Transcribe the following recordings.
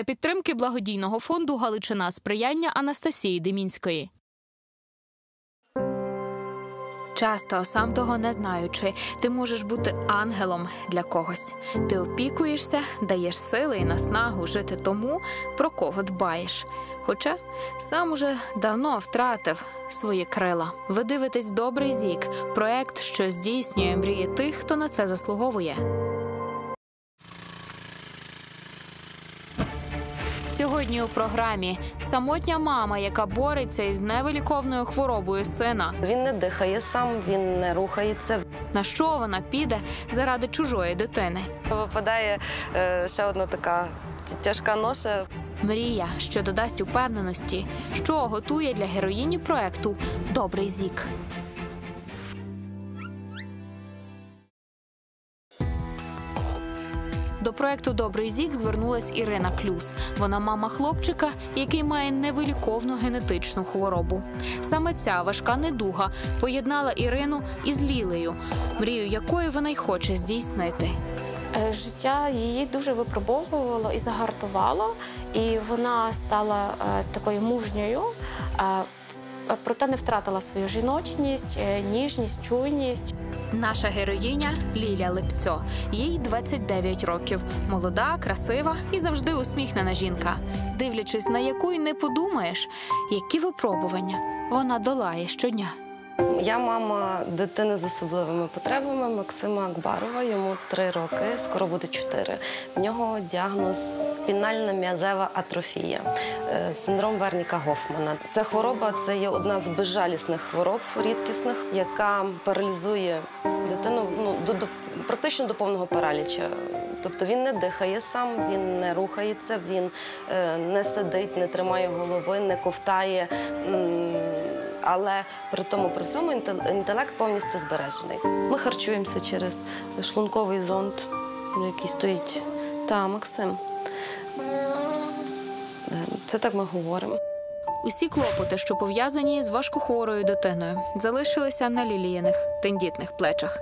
за підтримки благодійного фонду Галичина сприяння Анастасії Демінської. Часто, сам того не знаючи, ти можеш бути ангелом для когось. Ти опікуєшся, даєш сили і наснагу жити тому, про кого дбаєш. Хоча сам уже давно втратив свої крила. Ви дивитесь добрий зік, проект, що здійснює мрії тих, хто на це заслуговує. Сьогодні у програмі самотня мама, яка бореться із невиліковною хворобою сина. Він не дихає сам, він не рухається. На що вона піде заради чужої дитини? Випадає е, ще одна така тяжка ноша. Мрія, що додасть упевненості, що готує для героїні проекту Добрий зік. До проекту Добрий зік звернулась Ірина Клюс. Вона мама хлопчика, який має невиліковну генетичну хворобу. Саме ця важка недуга поєднала Ірину із Лілею, мрію якої вона й хоче здійснити. Е, Життя її дуже випробовувало і загартувало, і вона стала е, такою мужньою, е, проте не втратила свою жіночність, ніжність, чуйність. Наша героїня Ліля Липцьо. Їй 29 років. Молода, красива і завжди усміхнена жінка. Дивлячись на яку й не подумаєш, які випробування вона долає щодня. Я мама дитини з особливими потребами Максима Акбарова. Йому три роки, скоро буде чотири. В нього діагноз спінальна м'язева атрофія, е, синдром Верніка Гофмана. Ця хвороба це є одна з безжалісних хвороб рідкісних, яка паралізує дитину ну, до, до практично до повного параліча. Тобто він не дихає сам, він не рухається, він е, не сидить, не тримає голови, не ковтає. м, але при тому при цьому інтелект повністю збережений. Ми харчуємося через шлунковий зонд, який стоїть. Та, Максим. Е, Це так ми говоримо. Усі клопоти, що пов'язані з важкохворою дитиною, залишилися на ліліяних тендітних плечах.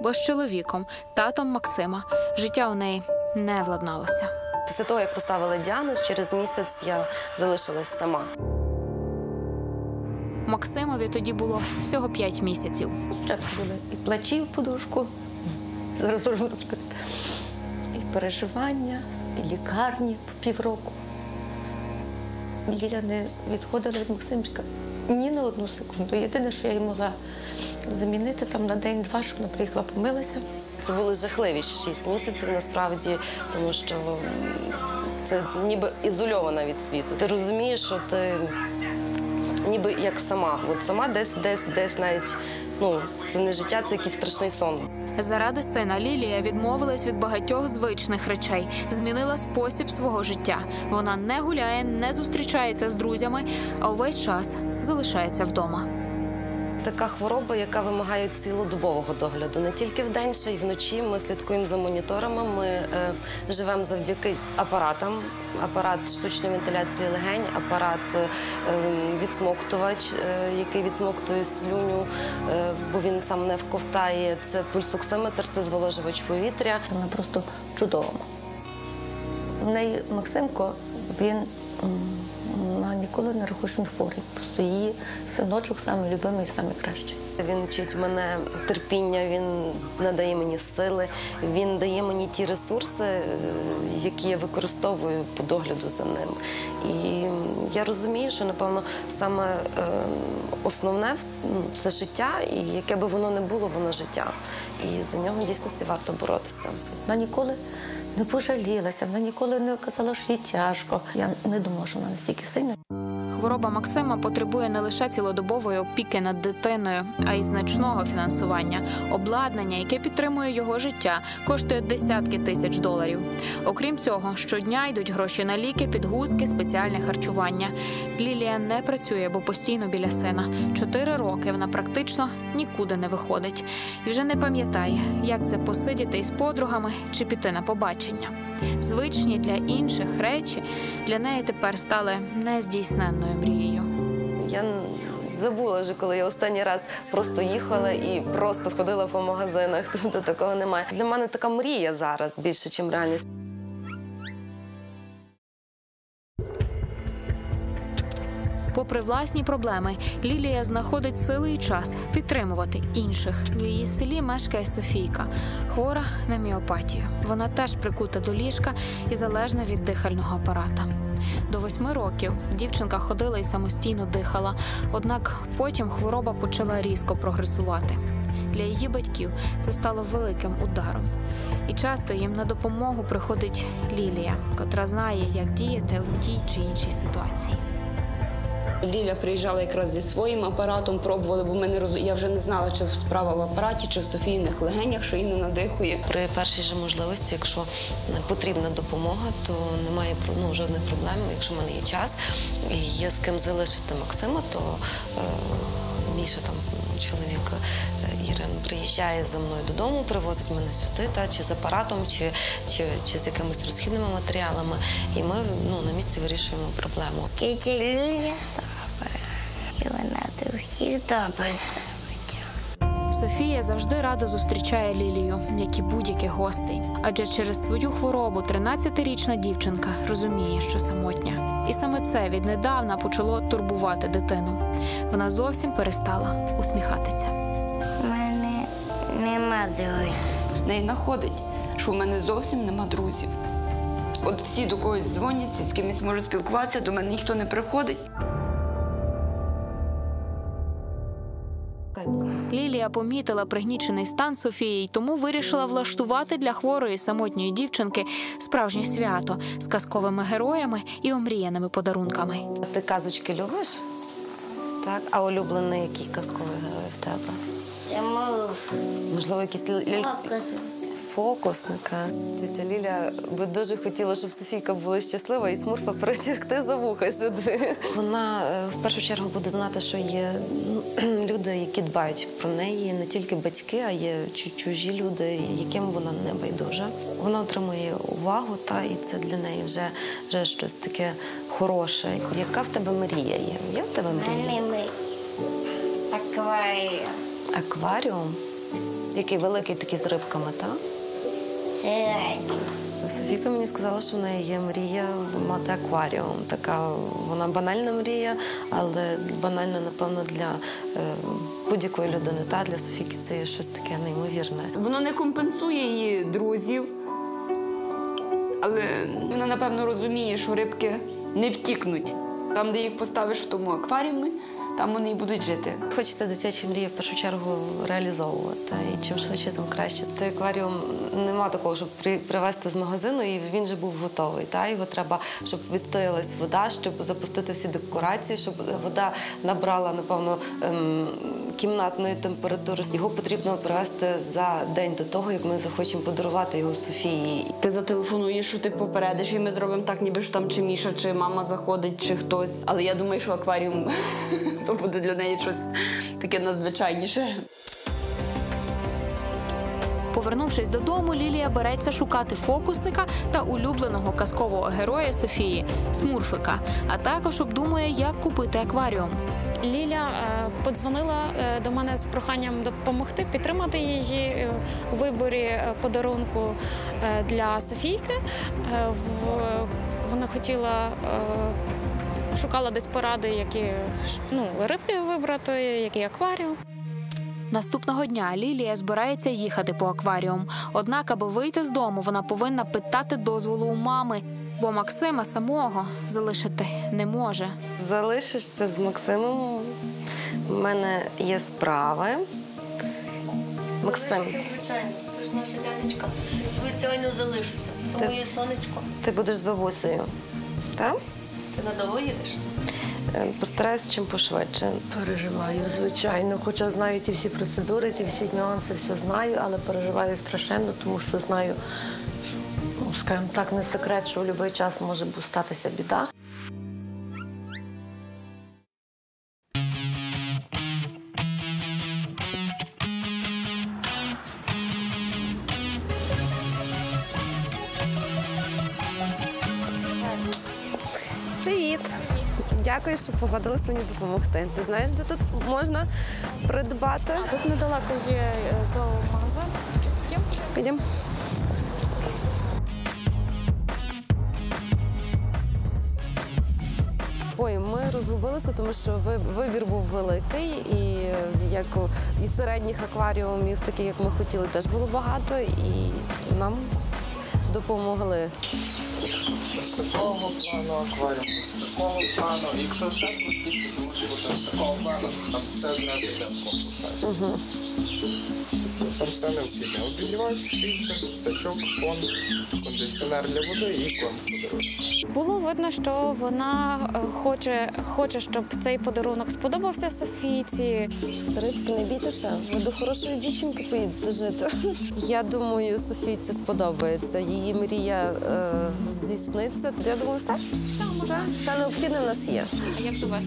Бо з чоловіком, татом Максима, життя у неї не владналося. Після того, як поставили діагноз, через місяць я залишилась сама. Максимові тоді було всього 5 місяців. Спочатку були і плачі в подушку, зараз і переживання, і лікарні по півроку. Ліля не відходила від Максимчика ні на одну секунду. Єдине, що я їй могла замінити там на день-два, щоб вона приїхала, помилася. Це були жахливі шість місяців насправді, тому що це ніби ізольована від світу. Ти розумієш, що ти ніби як сама. От сама десь, десь, десь навіть ну це не життя, це якийсь страшний сон. Заради сина Лілія відмовилась від багатьох звичних речей, змінила спосіб свого життя. Вона не гуляє, не зустрічається з друзями, а увесь час залишається вдома. Така хвороба, яка вимагає цілодобового догляду, не тільки вдень, ще й вночі. Ми слідкуємо за моніторами. Ми е, живемо завдяки апаратам. Апарат штучної вентиляції легень, апарат е, відсмоктувач, е, який відсмоктує слюню, е, бо він сам не вковтає. Це пульсоксиметр, це зволожувач повітря. Вона просто чудова. В неї Максимко, він ніколи не рахує, що він хворий. Просто її синочок самий любимий і самий кращий. Він вчить мене терпіння, він надає мені сили, він дає мені ті ресурси, е, які я використовую по догляду за ним. І я розумію, що напевно саме е, основне в- це життя, і яке би воно не було, воно життя. І за нього в дійсності варто боротися. Вона ніколи не пожалілася, вона ніколи не казала, що їй тяжко. Я не думала, що вона настільки сильна. Хвороба Максима потребує не лише цілодобової опіки над дитиною, а й значного фінансування. Обладнання, яке підтримує його життя, коштує десятки тисяч доларів. Окрім цього, щодня йдуть гроші на ліки, підгузки, спеціальне харчування. Лілія не працює, бо постійно біля сина. Чотири роки вона практично нікуди не виходить і вже не пам'ятає, як це посидіти із подругами чи піти на побачення. Звичні для інших речі для неї тепер стали нездійсненною мрією. Я забула вже, коли я останній раз просто їхала і просто ходила по магазинах. Тобто такого немає. Для мене така мрія зараз більше, ніж реальність. Попри власні проблеми, Лілія знаходить сили і час підтримувати інших. В її селі мешкає Софійка, хвора на міопатію. Вона теж прикута до ліжка і залежна від дихального апарата. До восьми років дівчинка ходила і самостійно дихала, однак потім хвороба почала різко прогресувати. Для її батьків це стало великим ударом. І часто їм на допомогу приходить Лілія, котра знає, як діяти у тій чи іншій ситуації. Ліля приїжджала якраз зі своїм апаратом, пробували, бо ми роз... я вже не знала, чи справа в апараті, чи в Софійних легенях, що її не надихує. При першій же можливості, якщо потрібна допомога, то немає ну, жодних проблем. Якщо в мене є час і є з ким залишити Максима, то е, Міша там чоловік приїжджає за мною додому, привозить мене сюди, та чи з апаратом, чи, чи, чи з якимись розхідними матеріалами. І ми ну, на місці вирішуємо проблему. Тетя Ліля добра, і вона до всіх добре. Софія завжди рада зустрічає Лілію, як і будь-яких гостей. Адже через свою хворобу 13-річна дівчинка розуміє, що самотня. І саме це віднедавна почало турбувати дитину. Вона зовсім перестала усміхатися. В неї находить, що в мене зовсім нема друзів. От всі до когось дзвонять, всі з кимось можуть спілкуватися, до мене ніхто не приходить. Лілія помітила пригнічений стан Софії, й тому вирішила влаштувати для хворої самотньої дівчинки справжнє свято з казковими героями і омріяними подарунками. Ти казочки любиш? Так, а улюблений який казковий герой в тебе? Можливо, якісь показувати? Фокусника. Тетя Ліля би дуже хотіла, щоб Софійка була щаслива і смурфа притягти за вуха сюди. Вона е, в першу чергу буде знати, що є люди, які дбають про неї, не тільки батьки, а є чужі люди, яким вона не байдужа. Вона отримує увагу, та і це для неї вже, вже щось таке хороше. Яка в тебе мрія є? Є в тебе Мене ми акваріум. Який великий такий з рибками, так? Софійка мені сказала, що в неї є мрія мати акваріум. Така вона банальна мрія, але банальна, напевно, для е, будь-якої людини. Та для Софійки це є щось таке неймовірне. Воно не компенсує її друзів, але Вона, напевно, розуміє, що рибки не втікнуть. Там, де їх поставиш в тому акваріумі, там вони і будуть жити. Хочеться дитячі мрії в першу чергу реалізовувати. І чим швидше, тим краще. Той акваріум нема такого, щоб при- привезти з магазину, і він вже був готовий. Та? Його треба, щоб відстоялась вода, щоб запустити всі декорації, щоб вода набрала, напевно, ем, кімнатної температури. Його потрібно привезти за день до того, як ми захочемо подарувати його Софії. ти зателефонуєш, що ти попередиш, і ми зробимо так, ніби що там чи Міша, чи мама заходить, чи хтось. Але я думаю, що акваріум то буде для неї щось таке надзвичайніше. Повернувшись додому, Лілія береться шукати фокусника та улюбленого казкового героя Софії Смурфика, а також обдумує, як купити акваріум. Ліля е, подзвонила е, до мене з проханням допомогти підтримати її е, у виборі подарунку для Софійки. Вона хотіла. Шукала десь поради, які ну, рибки вибрати, який акваріум. Наступного дня Лілія збирається їхати по акваріум. Однак, аби вийти з дому, вона повинна питати дозволу у мами, бо Максима самого залишити не може. Залишишся з Максимом. У мене є справи. Максим, Звичайно, ти ж наша лялечка. Звичайно, залишиться. То Ти- моє сонечко. ти будеш з бабусею. Так? Ти надовго їдеш? Е, Постараюсь чим пошвидше. Переживаю, звичайно. Хоча знаю ті всі процедури, ті всі нюанси, все знаю, але переживаю страшенно, тому що знаю, скажімо так, не секрет, що в будь-який час може статися біда. Привіт! Дякую, що погодилась мені допомогти. Ти знаєш, де тут можна придбати? Тут недалеко є е, зоомагазин. Підемо. Ой, ми розгубилися, тому що вибір був великий, і як і середніх акваріумів, таких як ми хотіли, теж було багато, і нам допомогли. з такого плану акваріум, з такого плану. Якщо ще простіше, то може бути з такого плану, там все в комплекс. Там все необхідне. Обігрівач, фільтр, сачок, фон, кондиціонер для води і корм подарунок. Було видно, що вона е, хоче, хоче, щоб цей подарунок сподобався Софійці. Рибки, не бійтеся, ви до хорошої дівчинки поїдете жити. Я думаю, Софійці сподобається. Її мрія е, здійсниться. Я думаю, все. Все, все необхідне в нас є. А як до вас?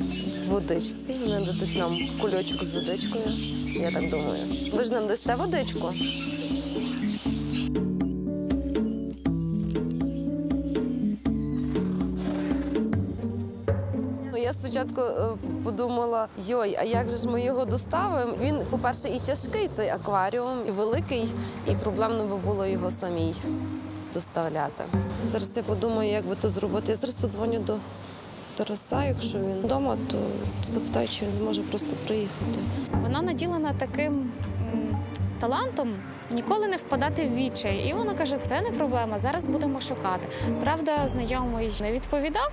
Водичці. Вони дадуть нам кульочок з водичкою. Я так думаю. Ви ж нам дасте водичку? Ну, Я спочатку е, подумала: йой, а як же ж ми його доставимо? Він, по-перше, і тяжкий цей акваріум, і великий, і проблемно би було його самій доставляти. Зараз я подумаю, як би то зробити. Я зараз подзвоню до Тараса, якщо він вдома, то запитаю, чи він зможе просто приїхати. Вона наділена таким талантом. Ніколи не впадати в відчай. І вона каже: це не проблема. Зараз будемо шукати. Правда, знайомий не відповідав.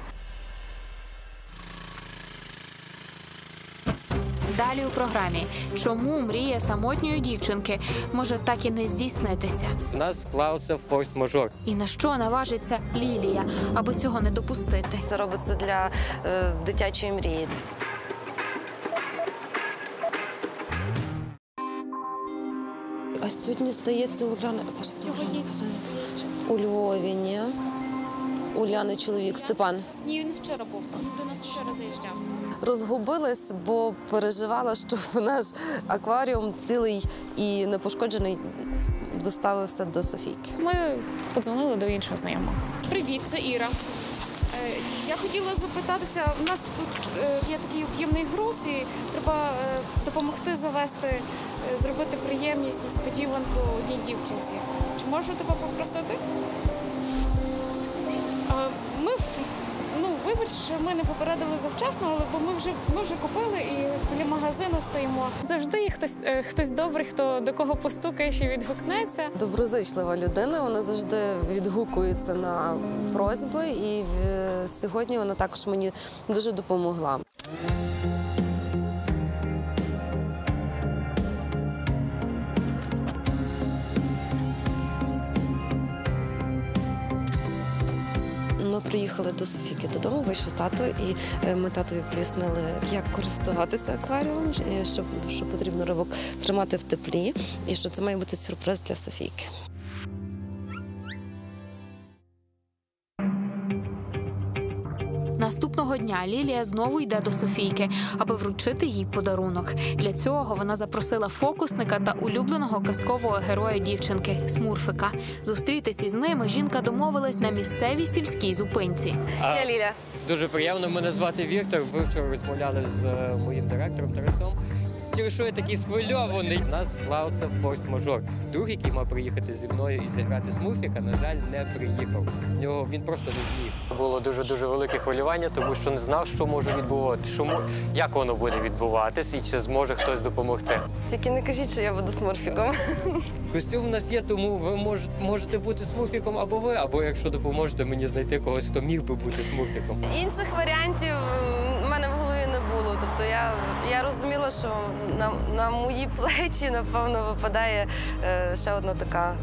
Далі у програмі чому мрія самотньої дівчинки може так і не здійснитися, У нас склався форс-мажор. і на що наважиться Лілія, аби цього не допустити. Це робиться для е, дитячої мрії. А сьогодні здається Уляна. Сьогодні у Львові, ні? Уляни чоловік Степан. Ні, він вчора був. До нас вчора заїжджав. Розгубилась, бо переживала, що наш акваріум цілий і непошкоджений доставився до Софійки. Ми подзвонили до іншого знайомого. Привіт, це Іра. Е, Я хотіла запитатися, у нас тут е, є такий об'ємний груз, і треба е, допомогти завести, зробити приємність, несподіванку одній дівчинці. Чи можу тебе попросити? Вибач, ми не попередили завчасно, але бо ми вже ми вже купили і біля магазину стоїмо. Завжди є хтось е, хтось добрий, хто до кого постукаєш і відгукнеться. Доброзичлива людина, вона завжди відгукується на просьби, і сьогодні вона також мені дуже допомогла. Ми приїхали до Софіки додому, вийшов тато, і е, ми татові пояснили, як користуватися акваріумом, і що, що потрібно рибок тримати в теплі, і що це має бути сюрприз для Софійки. Дня Лілія знову йде до Софійки, аби вручити їй подарунок. Для цього вона запросила фокусника та улюбленого казкового героя дівчинки Смурфика. Зустрітися із ними жінка домовилась на місцевій сільській зупинці. А, Ліля. Дуже приємно. Мене звати Віктор. Ви вчора розмовляли з е, моїм директором Тарасом. Через що я такий схвильований? У нас склався форс-мажор. Друг, який мав приїхати зі мною і зіграти Смурфіка, на жаль, не приїхав. В нього він просто не зміг. Було дуже дуже велике хвилювання, тому що не знав, що може відбуватися, що мо- як воно буде відбуватись, і чи зможе хтось допомогти. Тільки не кажіть, що я буду смурфіком. Костюм в нас є, тому ви мож- можете бути смурфіком або ви, або якщо допоможете мені знайти когось, хто міг би бути смурфіком. Інших варіантів було. Тобто я, я розуміла, що на, на мої плечі, напевно, випадає е, ще одна така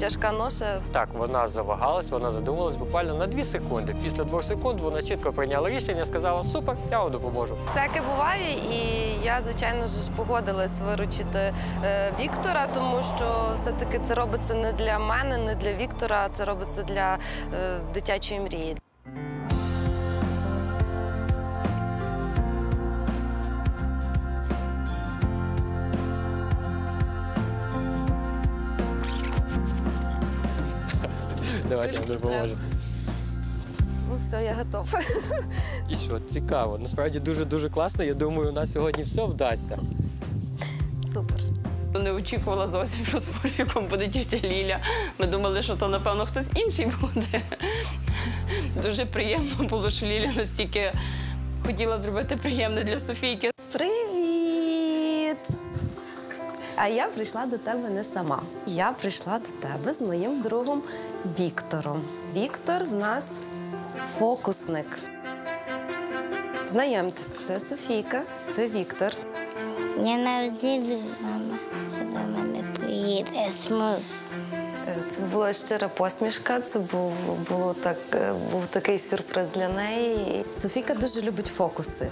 тяжка ноша. Так, вона завагалась, вона задумалась буквально на дві секунди. Після двох секунд вона чітко прийняла рішення, сказала: Супер, я вам допоможу. Всяке буває, і я, звичайно ж, погодилась виручити е, Віктора, тому що все-таки це робиться не для мене, не для Віктора, це робиться для е, дитячої мрії. Давайте я вам допоможу. Ну, все, я готова. І що, цікаво. Насправді дуже дуже класно. Я думаю, у нас сьогодні все вдасться. Супер. Не очікувала зовсім, що з Морфіком буде тітя Ліля. Ми думали, що то, напевно, хтось інший буде. Дуже приємно було, що Ліля настільки хотіла зробити приємне для Софійки. Привіт! А я прийшла до тебе не сама. Я прийшла до тебе з моїм другом Віктором. Віктор в нас фокусник. Знайомтесь, це Софійка, це Віктор. Я навіть не мама, що до мене приїде смуг. Е, Це була щира посмішка. Це був було так, е, був такий сюрприз для неї. Софійка дуже любить фокуси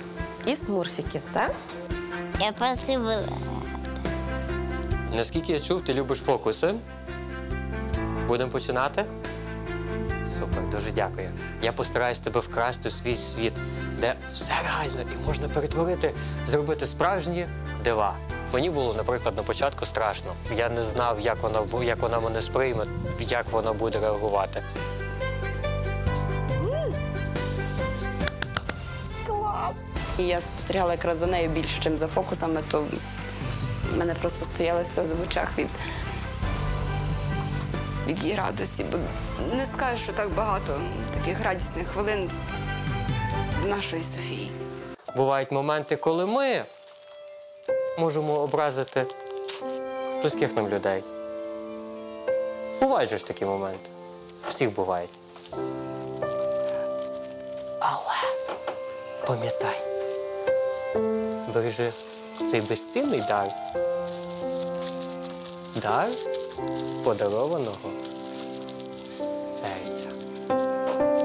і смурфіків, так? Я просто була. Наскільки я чув, ти любиш фокуси. Будемо починати? Супер, дуже дякую. Я постараюсь тебе вкрасти у свій світ, де все реально і можна перетворити, зробити справжні дива. Мені було, наприклад, на початку страшно. Я не знав, як вона, як вона мене сприйме, як вона буде реагувати. Клас! І я спостерігала якраз за нею більше, ніж за фокусами, то в мене просто стояли сльози в очах від від її радості. Бо не скажу, що так багато таких радісних хвилин в нашої Софії. Бувають моменти, коли ми можемо образити близьких нам людей. Бувають же ж такі моменти. Всіх бувають. Але пам'ятай, бережи цей безцінний дар. Дар подарованого серця.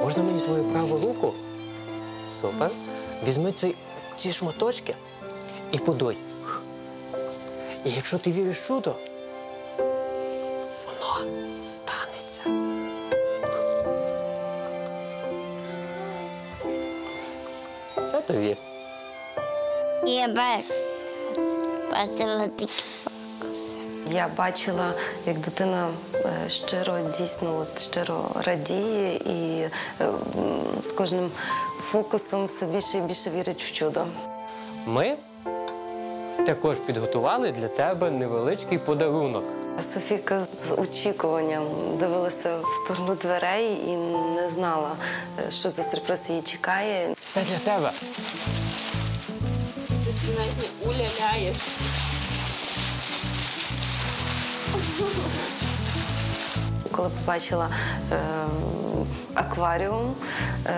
Можна мені твою праву руку? Супер. Візьми ці, ці шматочки і подуй. І якщо ти віриш чудо, воно станеться. Це тобі. Я бачу. Бачила такі Я бачила, як дитина е, щиро дійсно от, щиро радіє і е, з кожним фокусом все більше і більше вірить в чудо. Ми також підготували для тебе невеличкий подарунок. Софіка з очікуванням дивилася в сторону дверей і не знала, е, що за сюрприз її чекає. Це для тебе. Ти навіть не уявляєш. Коли побачила е, акваріум, е,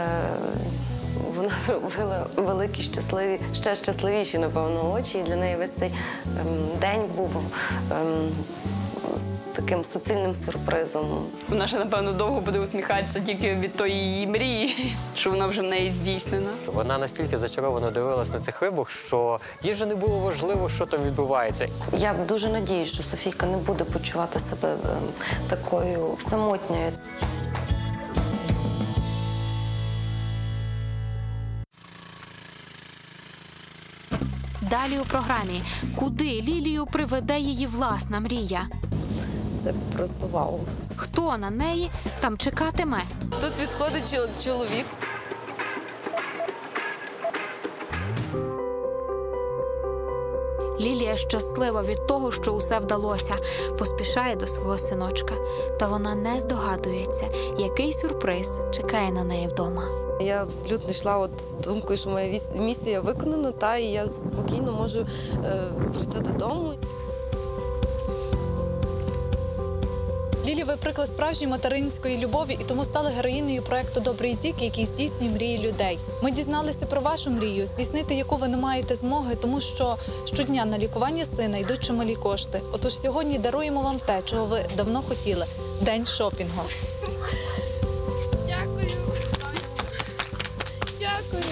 вона зробила великі щасливі, ще щасливіші, напевно, очі. І для неї весь цей ем, день був ем, таким суцільним сюрпризом. Вона ще, напевно, довго буде усміхатися тільки від тої її мрії, що вона вже в неї здійснена. Вона настільки зачаровано дивилась на цих рибок, що їй вже не було важливо, що там відбувається. Я дуже надіюсь, що Софійка не буде почувати себе ем, такою самотньою. Далі у програмі Куди Лілію приведе її власна мрія? Це просто вау. Хто на неї там чекатиме? Тут відходить чоловік. Лілія щаслива від того, що усе вдалося, поспішає до свого синочка. Та вона не здогадується, який сюрприз чекає на неї вдома. Я абсолютно йшла от з думкою, що моя місія виконана, та і я спокійно можу е, прийти додому. Ви приклад справжньої материнської любові і тому стали героїнею проекту Добрий зік, який здійснює мрії людей. Ми дізналися про вашу мрію, здійснити яку ви не маєте змоги, тому що щодня на лікування сина йдуть чималі кошти. Отож сьогодні даруємо вам те, чого ви давно хотіли день шопінгу. Дякую. Дякую.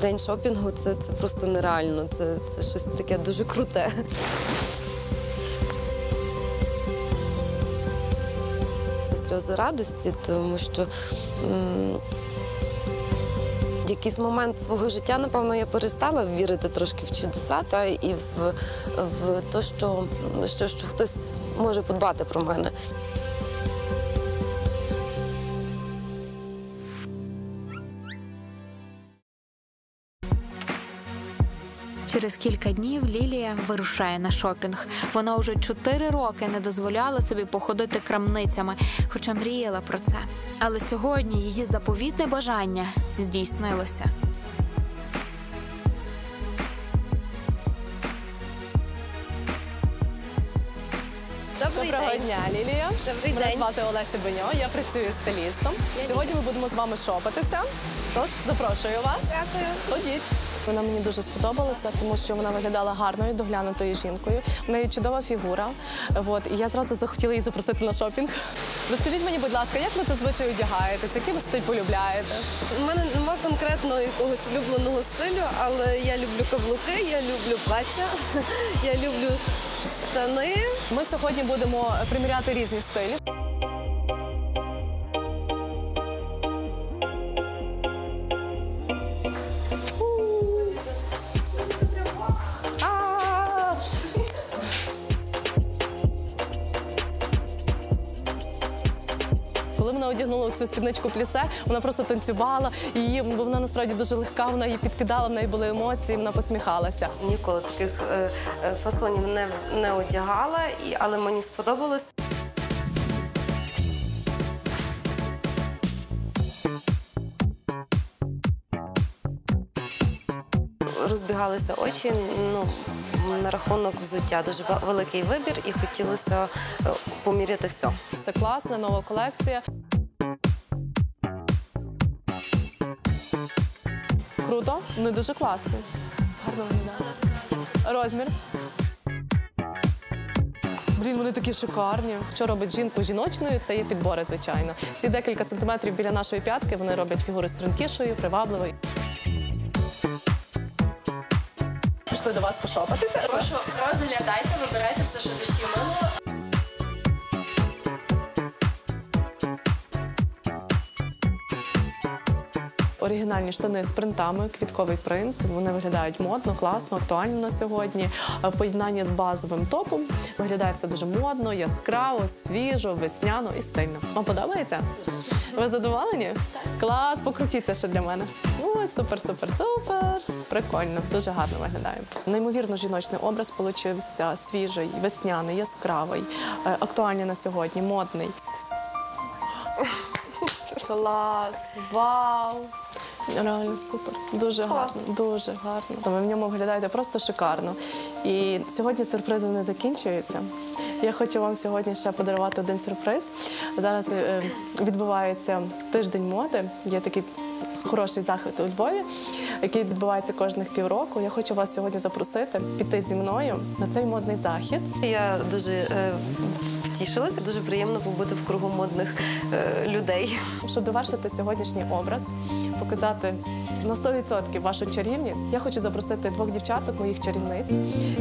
День шопінгу це, це просто нереально. Це, це щось таке дуже круте. Сльози радості, тому що м, якийсь момент свого життя, напевно, я перестала вірити трошки в чудеса та і в, в те, що, що, що хтось може подбати про мене. Через кілька днів Лілія вирушає на шопінг. Вона уже чотири роки не дозволяла собі походити крамницями, хоча мріяла про це. Але сьогодні її заповітне бажання здійснилося. Добрий Доброго день. дня, Лілія. Добрий Мене день. звати Олеся Беньо, я працюю стилістом. Сьогодні ми будемо з вами шопитися. Тож запрошую вас. Дякую. Ходіть. Вона мені дуже сподобалася, тому що вона виглядала гарною, доглянутою жінкою. В неї чудова фігура. От, і я зразу захотіла її запросити на шопінг. Розкажіть мені, будь ласка, як ви зазвичай одягаєтесь? Який ви стиль полюбляєте? У мене немає конкретно якогось улюбленого стилю, але я люблю каблуки, я люблю плаття, я люблю штани. Ми сьогодні будемо приміряти різні стилі. Вона одягнула цю спідничку плісе, вона просто танцювала. Її, бо вона насправді дуже легка, вона її підкидала, в неї були емоції, вона посміхалася. Ніколи таких е, е, фасонів не, не одягала, але мені сподобалось. Розбігалися очі ну, на рахунок взуття. Дуже великий вибір і хотілося е, поміряти все. Це класна нова колекція. Круто, вони дуже класні. Гарно виглядає. Розмір. Блін, вони такі шикарні. Що робить жінку жіночною, це є підбори, звичайно. Ці декілька сантиметрів біля нашої п'ятки вони роблять фігуру стрункішою, привабливою. Пішли до вас пошопатися. Прошу, розглядайте, вибирайте все, що душі мило. Оригінальні штани з принтами, квітковий принт. Вони виглядають модно, класно, актуально на сьогодні. А В поєднанні з базовим топом виглядає все дуже модно, яскраво, свіжо, весняно і стильно. Вам подобається? Ви задоволені? Клас, покрутіться ще для мене. Ой, супер, супер, супер. Прикольно, дуже гарно виглядає. Неймовірно жіночний образ получився свіжий, весняний, яскравий, е, актуальний на сьогодні, модний. Клас, вау! Реально супер. Дуже гарно, дуже гарно. Ви в ньому виглядаєте просто шикарно. І сьогодні сюрпризи не закінчуються. Я хочу вам сьогодні ще подарувати один сюрприз. Зараз е, відбувається тиждень моди. Є такий хороший захід у Львові, який відбувається кожних півроку. Я хочу вас сьогодні запросити піти зі мною на цей модний захід. Я дуже е, втішилася, дуже приємно побути в кругу модних е, людей. Щоб довершити сьогоднішній образ, показати на 100% вашу чарівність, я хочу запросити двох дівчаток, моїх чарівниць,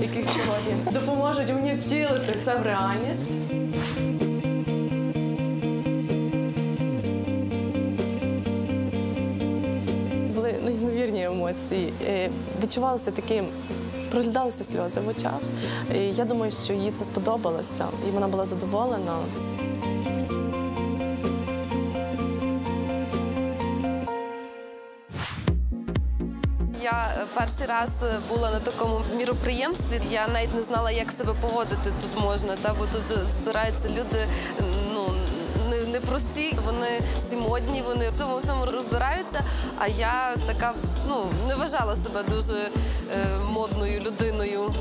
яких сьогодні допоможуть мені втілити це в реальність. Неймовірні емоції. Е, Відчувалися такі. Проглядалися сльози в очах. І я думаю, що їй це сподобалося, і вона була задоволена. Я е, перший раз е, була на такому міроприємстві. Я навіть не знала, як себе поводити тут можна. Та бо тут е, збираються люди. Не прості, вони всі модні, вони в цьому всьому розбираються. А я така ну не вважала себе дуже е, модною людиною.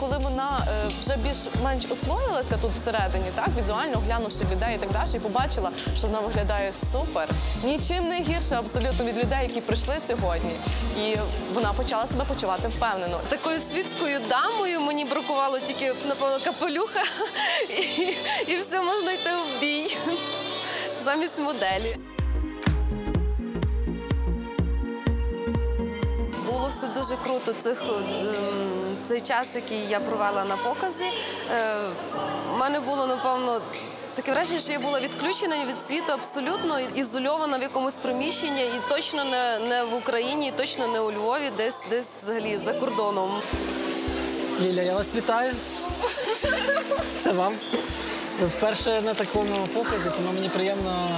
Коли вона е, вже більш-менш освоїлася тут всередині, так візуально глянувши людей і так далі, і побачила, що вона виглядає супер, нічим не гірше абсолютно від людей, які прийшли сьогодні. І вона почала себе почувати впевнено. Такою світською дамою мені бракувало тільки напевно капелюха, і, і все можна йти в бій замість моделі. Було все дуже круто. Цих, ем, цей час, який я провела на показі, е, в мене було, напевно, таке враження, що я була відключена від світу абсолютно ізольована в якомусь приміщенні, і точно не, не в Україні, і точно не у Львові, десь десь взагалі за кордоном. Ліля, я вас вітаю. Це вам. Вперше на такому показі, тому мені приємно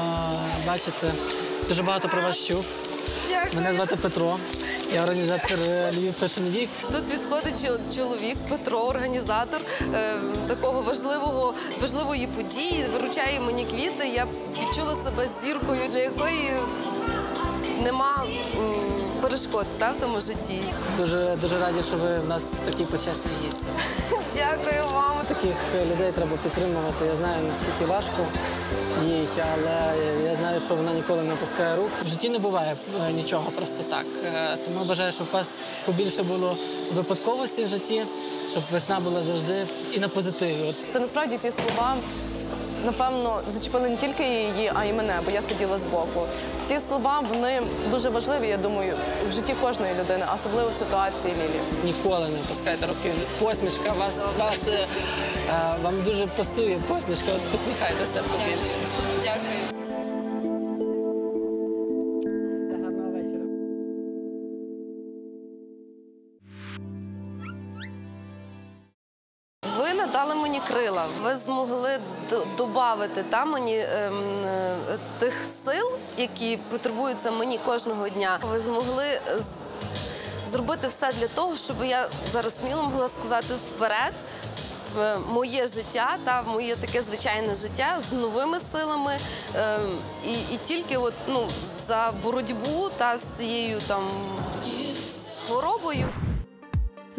бачити. Дуже багато про вас чув. Мене звати Петро. Я організатор е, Львів Fashion Week. Тут відходить чоловік Петро, організатор е, такого важливого важливої події. Виручає мені квіти. Я відчула себе зіркою, для якої нема м, перешкод та, в тому житті. Дуже дуже раді, що ви в нас такі почесні гісті. Дякую вам. Таких людей треба підтримувати. Я знаю, наскільки важко їй, але я знаю, що вона ніколи не опускає рук. В житті не буває е, нічого просто так. Е, Тому бажаю, щоб у вас побільше було випадковості в житті, щоб весна була завжди і на позитиві. Це насправді ті слова, напевно, зачепили не тільки її, а й мене, бо я сиділа збоку. Ці слова вони дуже важливі, я думаю, в житті кожної людини, особливо в ситуації Лілі. Ніколи не опускайте руки. Посмішка вас, вас е, е, вам дуже пасує посмішка. От посміхайтеся побільше. Дякую. Ви надали мені крила. Ви змогли додати та мені ем, е, тих сил, які потребуються мені кожного дня. Ви змогли зробити все для того, щоб я зараз сміло могла сказати вперед. В моє життя та в моє таке звичайне життя з новими силами ем, і, і тільки от ну за боротьбу та з цією там хворобою.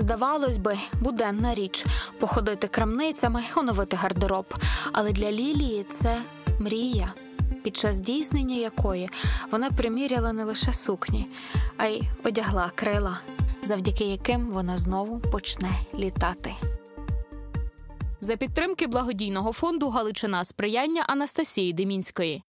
Здавалось би, буденна річ походити крамницями, оновити гардероб. Але для Лілії це мрія, під час здійснення якої вона приміряла не лише сукні, а й одягла крила, завдяки яким вона знову почне літати. За підтримки благодійного фонду Галичина сприяння Анастасії Демінської